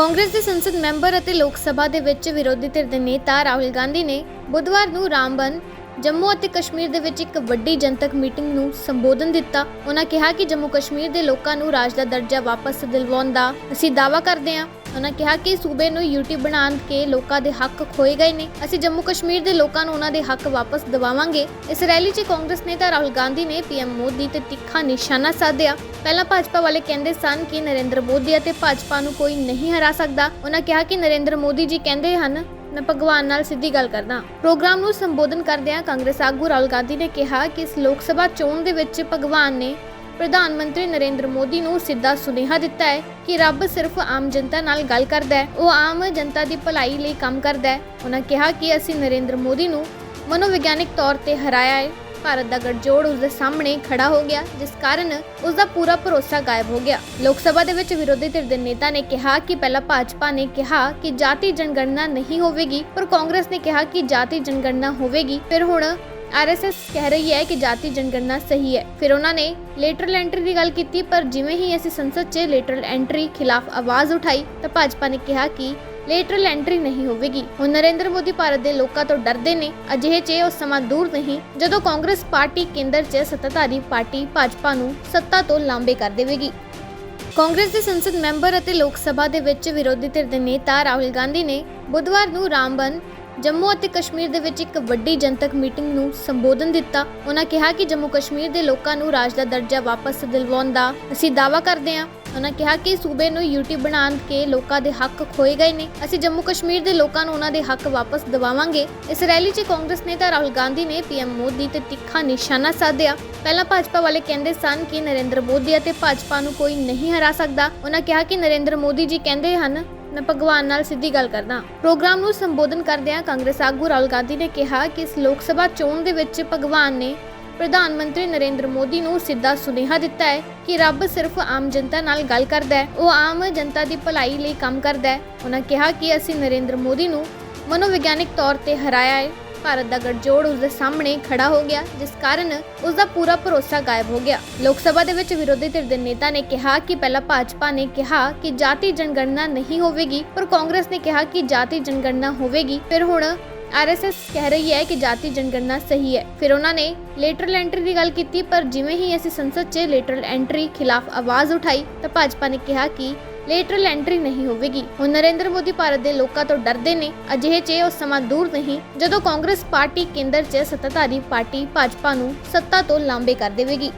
ਕਾਂਗਰਸ ਦੇ ਸੰਸਦ ਮੈਂਬਰ ਅਤੇ ਲੋਕ ਸਭਾ ਦੇ ਵਿੱਚ ਵਿਰੋਧੀ ਧਿਰ ਦੇ ਨੇਤਾ ਰਾਹੁਲ ਗਾਂਧੀ ਨੇ ਬੁੱਧਵਾਰ ਨੂੰ ਰਾਮਬਨ ਜੰਮੂ ਅਤੇ ਕਸ਼ਮੀਰ ਦੇ ਵਿੱਚ ਇੱਕ ਵੱਡੀ ਜਨਤਕ ਮੀਟਿੰਗ ਨੂੰ ਸੰਬੋਧਨ ਦਿੱਤਾ। ਉਹਨਾਂ ਕਿਹਾ ਕਿ ਜੰਮੂ ਕਸ਼ਮੀਰ ਦੇ ਲੋਕਾਂ ਨੂੰ ਰਾਜ ਦਾ ਦਰਜਾ ਵਾਪਸ ਦਿਲਵਾਉਣ ਦਾ ਅਸੀਂ ਦਾਅਵਾ ਕਰਦੇ ਹਾਂ। ਉਹਨਾਂ ਕਿਹਾ ਕਿ ਸੂਬੇ ਨੂੰ ਯੂਟੀ ਬਣਾ ਕੇ ਲੋਕਾਂ ਦੇ ਹੱਕ ਖੋਏ ਗਏ ਨੇ। ਅਸੀਂ ਜੰਮੂ ਕਸ਼ਮੀਰ ਦੇ ਲੋਕਾਂ ਨੂੰ ਉਹਨਾਂ ਦੇ ਹੱਕ ਵਾਪਸ ਦਿਵਾਵਾਂਗੇ। ਇਸ ਰੈਲੀ 'ਚ ਕਾਂਗਰਸ ਨੇਤਾ ਰਾਹੁਲ ਗਾਂਧੀ ਨੇ ਪੀਐਮ ਮੋਦੀ ਤੇ ਤਿੱਖਾ ਨਿਸ਼ਾਨਾ ਸਾਧਿਆ। ਪਹਿਲਾਂ ਭਾਜਪਾ ਵਾਲੇ ਕਹਿੰਦੇ ਸਨ ਕਿ ਨਰਿੰਦਰ ਮੋਦੀ ਅਤੇ ਭਾਜਪਾ ਨੂੰ ਕੋਈ ਨਹੀਂ ਹਰਾ ਸਕਦਾ। ਉਹਨਾਂ ਕਿਹਾ ਕਿ ਨਰਿੰਦਰ ਮੋਦੀ ਜੀ ਕਹਿੰਦੇ ਹਨ, ਮੈਂ ਭਗਵਾਨ ਨਾਲ ਸਿੱਧੀ ਗੱਲ ਕਰਦਾ ਪ੍ਰੋਗਰਾਮ ਨੂੰ ਸੰਬੋਧਨ ਕਰਦਿਆਂ ਕਾਂਗਰਸ ਆਗੂ ਰਾਹੁਲ ਗਾਂਧੀ ਨੇ ਕਿਹਾ ਕਿ ਇਸ ਲੋਕ ਸਭਾ ਚੋਣ ਦੇ ਵਿੱਚ ਭਗਵਾਨ ਨੇ ਪ੍ਰਧਾਨ ਮੰਤਰੀ ਨਰਿੰਦਰ ਮੋਦੀ ਨੂੰ ਸਿੱਧਾ ਸੁਨੇਹਾ ਦਿੱਤਾ ਹੈ ਕਿ ਰੱਬ ਸਿਰਫ ਆਮ ਜਨਤਾ ਨਾਲ ਗੱਲ ਕਰਦਾ ਹੈ, ਉਹ ਆਮ ਜਨਤਾ ਦੀ ਭਲਾਈ ਲਈ ਕੰਮ ਕਰਦਾ ਹੈ। ਉਹਨਾਂ ਕਿਹਾ ਕਿ ਅਸੀਂ ਨਰਿੰਦਰ ਮੋਦੀ ਨੂੰ ਮਨੋਵਿਗਿਆਨਿਕ ਤੌਰ ਤੇ ਹਰਾਇਆ ਹੈ। ਭਾਰਤ ਦਾ ਗੱਠਜੋੜ ਉਸ ਦੇ ਸਾਹਮਣੇ ਖੜਾ ਹੋ ਗਿਆ, ਜਿਸ ਕਾਰਨ ਉਸ ਦਾ ਪੂਰਾ ਭਰੋਸਾ ਗਾਇਬ ਹੋ ਗਿਆ। ਲੋਕ ਸਭਾ ਦੇ ਵਿੱਚ ਵਿਰੋਧੀ ਧਿਰ ਦੇ ਨੇਤਾ ਨੇ ਕਿਹਾ ਕਿ ਪਹਿਲਾਂ ਭਾਜਪਾ ਨੇ ਕਿਹਾ ਕਿ ਜਾਤੀ ਜਨਗਣਨਾ ਨਹੀਂ ਹੋਵੇਗੀ, ਪਰ ਕਾਂਗਰਸ ਨੇ ਕਿਹਾ ਕਿ ਜਾਤੀ ਜਨਗਣਨਾ ਹੋਵੇਗੀ। ਫਿਰ ਹੁਣ ਆਰਐਸਐਸ ਕਹਿ ਰਹੀ ਹੈ ਕਿ ਜਾਤੀ ਜਨਗਣਨਾ ਸਹੀ ਹੈ। ਫਿਰ ਉਹਨਾਂ ਨੇ ਲੇਟਰਲ ਐਂਟਰੀ ਦੀ ਗੱਲ ਕੀਤੀ, ਪਰ ਜਿਵੇਂ ਹੀ ਅਸੀਂ ਸੰਸਦ 'ਚ ਲੇਟਰਲ ਐਂਟਰੀ ਖਿਲਾਫ ਆਵਾਜ਼ ਉਠਾਈ, ਤਾਂ ਭਾਜਪਾ ਨੇ ਕਿਹਾ ਕਿ ਲੇਟਰਲ ਐਂਟਰੀ ਨਹੀਂ ਹੋਵੇਗੀ। ਹੁਣ ਨਰਿੰਦਰ ਮੋਦੀ ਭਾਰਤ ਦੇ ਲੋਕਾਂ ਤੋਂ ਡਰਦੇ ਨੇ। ਅਜਿਹੇ 'ਚ ਉਹ ਸਮਾਂ ਦੂਰ ਨਹੀਂ। ਜਦੋਂ ਕਾਂਗਰਸ ਪਾਰਟੀ ਕੇਂਦਰ 'ਚ ਸੱਤਾਧਾਰੀ ਪਾਰਟੀ ਭਾਜਪਾ ਨੂੰ ਸੱਤਾ ਤੋਂ ਲਾਂਬੇ ਕਰ ਦੇਵੇਗੀ। ਕਾਂਗਰਸ ਦੇ ਸੰਸਦ ਮੈਂਬਰ ਅਤੇ ਲੋਕ ਸਭਾ ਦੇ ਵਿੱਚ ਵਿਰੋਧੀ ਧਿਰ ਦੇ ਨੇਤਾ ਰਾਹੁਲ ਗਾਂਧੀ ਨੇ ਬੁੱਧਵਾਰ ਨੂੰ ਰਾਮਬਨ ਜੰਮੂ ਅਤੇ ਕਸ਼ਮੀਰ ਦੇ ਵਿੱਚ ਇੱਕ ਵੱਡੀ ਜਨਤਕ ਮੀਟਿੰਗ ਨੂੰ ਸੰਬੋਧਨ ਦਿੱਤਾ। ਉਹਨਾਂ ਕਿਹਾ ਕਿ ਜੰਮੂ ਕਸ਼ਮੀਰ ਦੇ ਲੋਕਾਂ ਨੂੰ ਰਾਜ ਦਾ ਦਰਜਾ ਵਾਪਸ ਦਿਲਵਾਉਣ ਦਾ ਅਸੀਂ ਦਾਅਵਾ ਕਰਦੇ ਹਾਂ। ਉਹਨਾਂ ਕਿਹਾ ਕਿ ਸੂਬੇ ਨੂੰ ਯੂਟੀ ਬਣਾ ਕੇ ਲੋਕਾਂ ਦੇ ਹੱਕ ਖੋਏ ਗਏ ਨੇ। ਅਸੀਂ ਜੰਮੂ ਕਸ਼ਮੀਰ ਦੇ ਲੋਕਾਂ ਨੂੰ ਉਹਨਾਂ ਦੇ ਹੱਕ ਵਾਪਸ ਦਿਵਾਵਾਂਗੇ। ਇਸ ਰੈਲੀ 'ਚ ਕਾਂਗਰਸ ਨੇਤਾ ਰਾਹੁਲ ਗਾਂਧੀ ਨੇ ਪੀਐਮ ਮੋਦੀ ਤੇ ਤਿੱਖਾ ਨਿਸ਼ਾਨਾ ਸਾਧਿਆ। ਪਹਿਲਾਂ ਭਾਜਪਾ ਵਾਲੇ ਕਹਿੰਦੇ ਸਨ ਕਿ ਨਰਿੰਦਰ ਮੋਦੀ ਅਤੇ ਭਾਜਪਾ ਨੂੰ ਕੋਈ ਨਹੀਂ ਹਰਾ ਸਕਦਾ। ਉਹਨਾਂ ਕਿਹਾ ਕਿ ਨਰਿੰਦਰ ਮੋਦੀ ਜੀ ਕਹਿੰਦੇ ਹਨ ਮੈਂ ਭਗਵਾਨ ਨਾਲ ਸਿੱਧੀ ਗੱਲ ਕਰਦਾ ਪ੍ਰੋਗਰਾਮ ਨੂੰ ਸੰਬੋਧਨ ਕਰਦਿਆਂ ਕਾਂਗਰਸ ਆਗੂ ਰਾਹੁਲ ਗਾਂਧੀ ਨੇ ਕਿਹਾ ਕਿ ਇਸ ਲੋਕ ਸਭਾ ਚੋਣ ਦੇ ਵਿੱਚ ਭਗਵਾਨ ਨੇ ਪ੍ਰਧਾਨ ਮੰਤਰੀ ਨਰਿੰਦਰ ਮੋਦੀ ਨੂੰ ਸਿੱਧਾ ਸੁਨੇਹਾ ਦਿੱਤਾ ਹੈ ਕਿ ਰੱਬ ਸਿਰਫ ਆਮ ਜਨਤਾ ਨਾਲ ਗੱਲ ਕਰਦਾ ਹੈ, ਉਹ ਆਮ ਜਨਤਾ ਦੀ ਭਲਾਈ ਲਈ ਕੰਮ ਕਰਦਾ ਹੈ। ਉਹਨਾਂ ਕਿਹਾ ਕਿ ਅਸੀਂ ਨਰਿੰਦਰ ਮੋਦੀ ਨੂੰ ਮਨੋਵਿਗਿਆਨਕ ਤੌਰ ਤੇ ਹਰਾਇਆ ਹੈ। ਭਾਰਤ ਦਾ ਗੱਠਜੋੜ ਉਸ ਦੇ ਸਾਹਮਣੇ ਖੜਾ ਹੋ ਗਿਆ, ਜਿਸ ਕਾਰਨ ਉਸ ਦਾ ਪੂਰਾ ਭਰੋਸਾ ਗਾਇਬ ਹੋ ਗਿਆ। ਲੋਕ ਸਭਾ ਦੇ ਵਿੱਚ ਵਿਰੋਧੀ ਧਿਰ ਦੇ ਨੇਤਾ ਨੇ ਕਿਹਾ ਕਿ ਪਹਿਲਾਂ ਭਾਜਪਾ ਨੇ ਕਿਹਾ ਕਿ ਜਾਤੀ ਜਨਗਣਨਾ ਨਹੀਂ ਹੋਵੇਗੀ, ਪਰ ਕਾਂਗਰਸ ਨੇ ਕਿਹਾ ਕਿ ਜਾਤੀ ਜਨਗਣਨਾ ਹੋਵੇਗੀ। ਫਿਰ ਹੁਣ ਆਰਐਸਐਸ ਕਹਿ ਰਹੀ ਹੈ ਕਿ ਜਾਤੀ ਜਨਗਣਨਾ ਸਹੀ ਹੈ। ਫਿਰ ਉਹਨਾਂ ਨੇ ਲੇਟਰਲ ਐਂਟਰੀ ਦੀ ਗੱਲ ਕੀਤੀ, ਪਰ ਜਿਵੇਂ ਹੀ ਅਸੀਂ ਸੰਸਦ 'ਚ ਲੇਟਰਲ ਐਂਟਰੀ ਖਿਲਾਫ ਆਵਾਜ਼ ਉਠਾਈ, ਤਾਂ ਭਾਜਪਾ ਨੇ ਕਿਹਾ ਕਿ ਲੇਟਰਲ ਐਂਟਰੀ ਨਹੀਂ ਹੋਵੇਗੀ। ਹੁਣ ਨਰਿੰਦਰ ਮੋਦੀ ਭਾਰਤ ਦੇ ਲੋਕਾਂ ਤੋਂ ਡਰਦੇ ਨੇ। ਅਜਿਹੇ 'ਚ ਉਹ ਸਮਾਂ ਦੂਰ ਨਹੀਂ, ਜਦੋਂ ਕਾਂਗਰਸ ਪਾਰਟੀ ਕੇਂਦਰ 'ਚ ਸੱਤਾਧਾਰੀ ਪਾਰਟੀ ਭਾਜਪਾ ਨੂੰ ਸੱਤਾ ਤੋਂ ਲਾਂਬੇ ਕਰ ਦੇਵੇਗੀ।